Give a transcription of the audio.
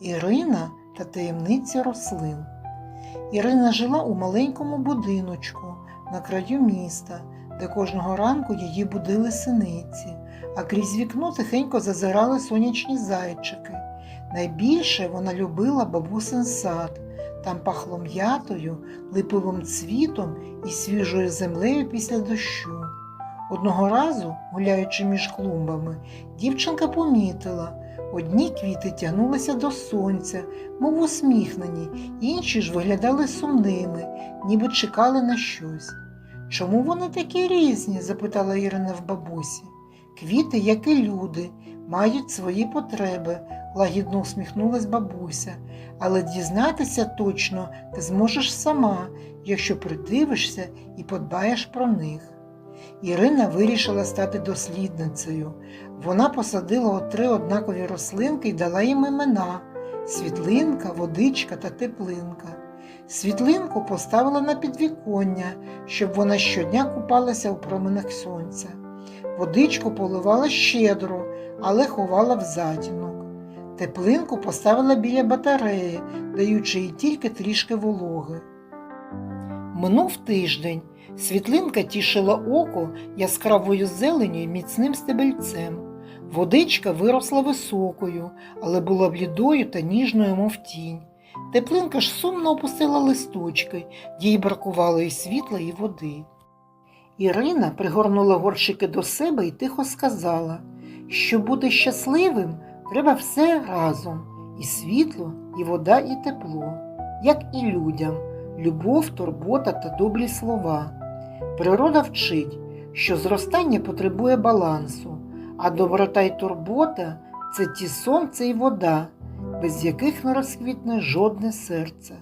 Ірина та таємниці рослин. Ірина жила у маленькому будиночку на краю міста, де кожного ранку її будили синиці, а крізь вікно тихенько зазирали сонячні зайчики. Найбільше вона любила бабусин сад. Там пахло м'ятою, липовим цвітом і свіжою землею після дощу. Одного разу, гуляючи між клумбами, дівчинка помітила, одні квіти тягнулися до сонця, мов усміхнені, інші ж виглядали сумними, ніби чекали на щось. Чому вони такі різні? запитала Ірина в бабусі. Квіти, як і люди, мають свої потреби, лагідно усміхнулась бабуся, але дізнатися точно ти зможеш сама, якщо придивишся і подбаєш про них. Ірина вирішила стати дослідницею. Вона посадила три однакові рослинки і дала їм імена світлинка, водичка та теплинка. Світлинку поставила на підвіконня, щоб вона щодня купалася у променях сонця. Водичку поливала щедро, але ховала в затінок. Теплинку поставила біля батареї, даючи їй тільки трішки вологи. Минув тиждень. Світлинка тішила око яскравою зеленю і міцним стебельцем. Водичка виросла високою, але була блідою та ніжною, мов тінь. Теплинка ж сумно опустила листочки, їй бракувало і світла, і води. Ірина пригорнула горщики до себе і тихо сказала, що бути щасливим треба все разом і світло, і вода, і тепло, як і людям, любов, турбота та добрі слова. Природа вчить, що зростання потребує балансу, а доброта й турбота це ті сонце і вода, без яких не розквітне жодне серце.